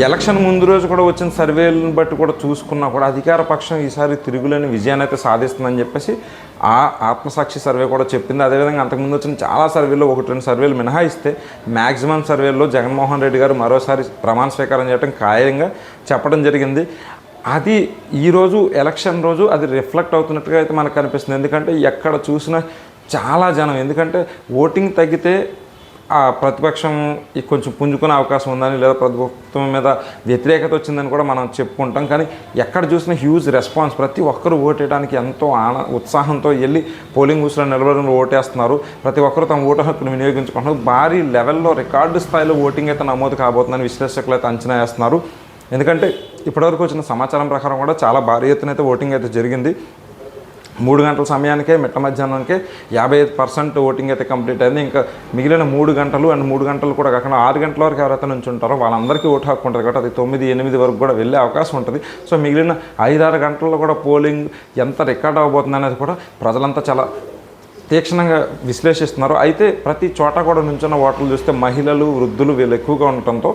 Election ముందు రోజు కూడా వచ్చిన సర్వేలను బట్టి కూడా చూసుకున్నా కూడా అధికార పక్షం ఈసారి తిరుగులేని విజయాన్ని అయితే సాధిస్తుందని చెప్పేసి ఆ ఆత్మసాక్షి సర్వే కూడా చెప్పింది. అదేవిధంగా అంతకుముందు వచ్చిన చాలా సర్వేల్లో ఒకటి రెండు సర్వేలు మినహాయిస్తే మ్యాక్సిమం సర్వేల్లో జగన్మోహన్ రెడ్డి గారు మరోసారి ప్రమాణ స్వీకారం చేయడం ఖాయంగా చెప్పడం జరిగింది. అది ఈరోజు ఎలక్షన్ రోజు అది రిఫ్లెక్ట్ అవుతున్నట్టుగా అయితే మనకు కనిపిస్తుంది. ఎందుకంటే ఎక్కడ చూసినా చాలా జనం. ఎందుకంటే ఓటింగ్ తగ్గితే ఆ ప్రతిపక్షం ఈ కొంచెం పుంజుకునే అవకాశం ఉందని లేదా ప్రభుత్వం మీద వ్యతిరేకత వచ్చిందని కూడా మనం చెప్పుకుంటాం. కానీ ఎక్కడ చూసినా హ్యూజ్ రెస్పాన్స్ ప్రతి ఒక్కరు ఓటేయడానికి ఎంతో ఆన ఉత్సాహంతో వెళ్ళి పోలింగ్ బూస్లో నిలబడిన ఓటేస్తున్నారు. ప్రతి ఒక్కరు తమ ఓటు హక్కును వినియోగించుకుంటున్నారు. భారీ లెవెల్లో రికార్డు స్థాయిలో ఓటింగ్ అయితే నమోదు కాబోతుందని విశ్లేషకులు అయితే అంచనా వేస్తున్నారు. ఎందుకంటే ఇప్పటివరకు వచ్చిన సమాచారం ప్రకారం కూడా చాలా భారీ ఎత్తున అయితే ఓటింగ్ అయితే జరిగింది. మూడు గంటల సమయానికే మిట్ట మధ్యాహ్నానికే యాభై ఐదు పర్సెంట్ ఓటింగ్ అయితే కంప్లీట్ అయింది. ఇంకా మిగిలిన మూడు గంటలు అండ్ మూడు గంటలు కూడా కాకుండా ఆరు గంటల వరకు ఎవరైతే నుంచి ఉంటారో వాళ్ళందరికీ ఓటు హక్కు ఉంటుంది కాబట్టి అది తొమ్మిది ఎనిమిది వరకు కూడా వెళ్ళే అవకాశం ఉంటుంది. సో మిగిలిన ఐదారు గంటల్లో కూడా పోలింగ్ ఎంత రికార్డ్ అవబోతుంది అనేది కూడా ప్రజలంతా చాలా తీక్షణంగా విశ్లేషిస్తున్నారు. అయితే ప్రతి చోట కూడా నుంచున్న ఓటర్లు చూస్తే మహిళలు వృద్ధులు వీళ్ళు ఎక్కువగా ఉండటంతో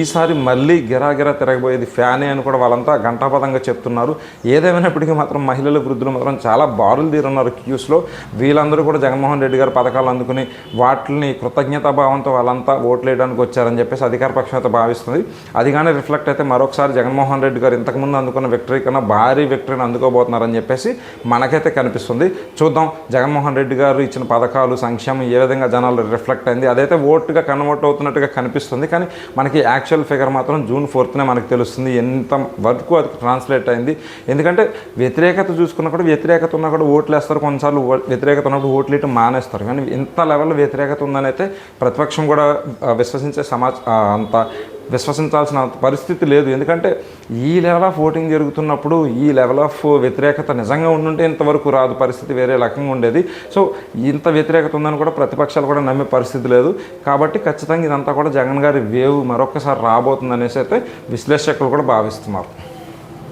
ఈసారి మళ్ళీ గిరాగిరా తిరగబోయేది ఫ్యానే అని కూడా వాళ్ళంతా ఘంటాపదంగా చెప్తున్నారు. ఏదేమైనప్పటికీ మాత్రం మహిళలు వృద్ధులు మాత్రం చాలా బారులు తీరున్నారు క్యూస్లో. వీళ్ళందరూ కూడా జగన్మోహన్ రెడ్డి గారు పథకాలు అందుకుని వాటిని కృతజ్ఞతాభావంతో వాళ్ళంతా ఓట్లు వేయడానికి వచ్చారని చెప్పేసి అధికార పక్షం అయితే భావిస్తుంది. అది కానీ రిఫ్లెక్ట్ అయితే మరొకసారి జగన్మోహన్ రెడ్డి గారు ఇంతకుముందు అందుకున్న విక్టరీ కన్నా భారీ విక్టరీని అందుకోబోతున్నారని చెప్పేసి మనకైతే కనిపిస్తుంది. చూద్దాం జగన్మోహన్ రెడ్డి గారు ఇచ్చిన పథకాలు సంక్షేమం ఏ విధంగా జనాలు రిఫ్లెక్ట్ అయింది అదైతే ఓటుగా కన్వర్ట్ అవుతున్నట్టుగా కనిపిస్తుంది. కానీ మనకి యాక్చువల్ ఫిగర్ మాత్రం జూన్ ఫోర్త్నే మనకు తెలుస్తుంది ఎంత వరకు అది ట్రాన్స్లేట్ అయింది. ఎందుకంటే వ్యతిరేకత చూసుకున్నప్పుడు కూడా వ్యతిరేకత ఉన్నా కూడా ఓట్లు వేస్తారు కొన్నిసార్లు ఓ- వ్యతిరేకత ఉన్నప్పుడు ఓట్లు ఇటు మానేస్తారు. కానీ ఇంత లెవెల్లో వ్యతిరేకత ఉందని అయితే ప్రతిపక్షం కూడా విశ్వసించే సమాజ అంత విశ్వసించాల్సిన పరిస్థితి లేదు. ఎందుకంటే ఈ లెవెల్ ఆఫ్ ఓటింగ్ జరుగుతున్నప్పుడు ఈ లెవెల్ ఆఫ్ వ్యతిరేకత నిజంగా ఉండుంటే ఇంతవరకు రాదు. పరిస్థితి వేరే రకంగా ఉండేది. సో ఇంత వ్యతిరేకత ఉందని కూడా ప్రతిపక్షాలు కూడా నమ్మే పరిస్థితి లేదు. కాబట్టి ఖచ్చితంగా ఇదంతా కూడా జగన్ గారి వేవ్ మరొకసారి రాబోతుందనేసి అయితే విశ్లేషకులు కూడా భావిస్తున్నారు.